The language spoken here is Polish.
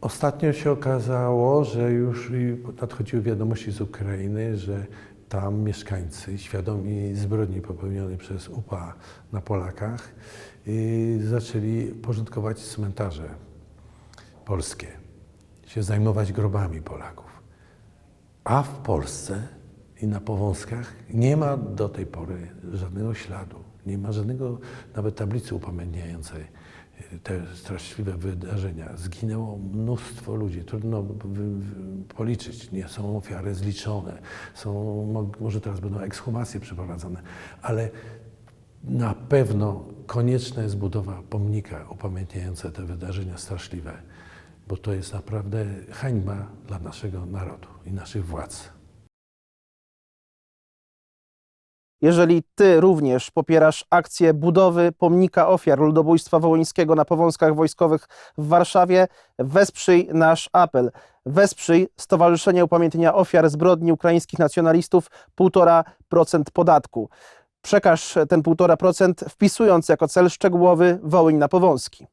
Ostatnio się okazało, że już nadchodziły wiadomości z Ukrainy, że tam mieszkańcy, świadomi zbrodni popełnionej przez UPA na Polakach, y, zaczęli porządkować cmentarze polskie, się zajmować grobami Polaków. A w Polsce i na Powązkach nie ma do tej pory żadnego śladu. Nie ma żadnego nawet tablicy upamiętniającej te straszliwe wydarzenia. Zginęło mnóstwo ludzi. Trudno policzyć. Nie są ofiary zliczone. Są, mo- może teraz będą ekshumacje przeprowadzone, ale na pewno konieczna jest budowa pomnika upamiętniająca te wydarzenia straszliwe, bo to jest naprawdę hańba dla naszego narodu i naszych władz. Jeżeli ty również popierasz akcję budowy pomnika ofiar ludobójstwa wołyńskiego na powązkach wojskowych w Warszawie, wesprzyj nasz apel. Wesprzyj Stowarzyszenie Upamiętnienia Ofiar Zbrodni Ukraińskich Nacjonalistów 1,5% podatku. Przekaż ten 1,5% wpisując jako cel szczegółowy Wołyń na Powązki.